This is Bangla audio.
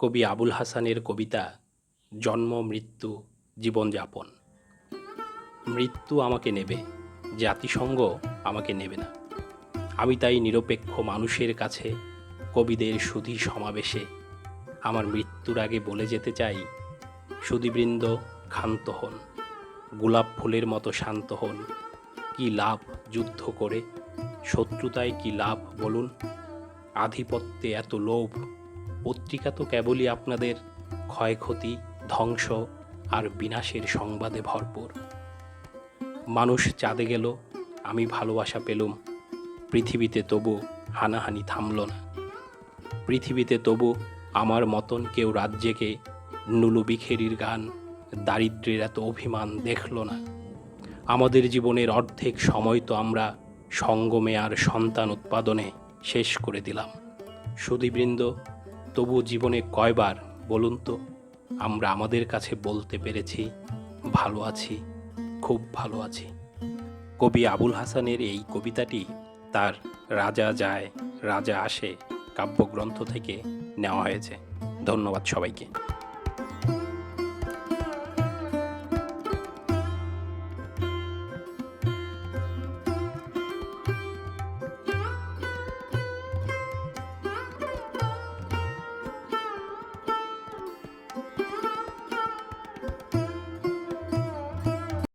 কবি আবুল হাসানের কবিতা জন্ম, মৃত্যু জীবনযাপন মৃত্যু আমাকে নেবে জাতিসংঘ আমাকে নেবে না। আমি তাই নিরপেক্ষ মানুষের কাছে কবিদের সুধী সমাবেশে আমার মৃত্যুর আগে বলে যেতে চাই, সুদীবৃন্দ ক্ষান্ত হন, গোলাপ ফুলের মতো শান্ত হন, কি লাভ যুদ্ধ করে, শত্রুতায় কি লাভ বলুন? আধিপত্যে এত লোভ পত্রিকা তো কেবলই আপনাদের ক্ষয়ক্ষতি, ধ্বংস আর বিনাশের সংবাদে ভরপুর। মানুষ চাঁদে গেল, আমি ভালোবাসা পেলুম। পৃথিবীতে তবু হানাহানি থামল না। পৃথিবীতে তবু আমার মতন কেউ রাজ্যেকে নুলু বিখেরির গান, দারিদ্রের এত অভিমান দেখল না। আমাদের জীবনের অর্ধেক সময় তো আমরা সঙ্গমে আর সন্তান উৎপাদনে শেষ করে দিলাম। সুদীবৃন্দ তবু জীবনে কয়বার বলুন তো, আমরা আমাদের কাছে বলতে পেরেছি, ভালো আছি, খুব ভালো আছি। কবি আবুল হাসানের এই কবিতাটি তার রাজা যায়, রাজা আসে কাব্যগ্রন্থ থেকে নেওয়া হয়েছে। ধন্যবাদ সবাইকে।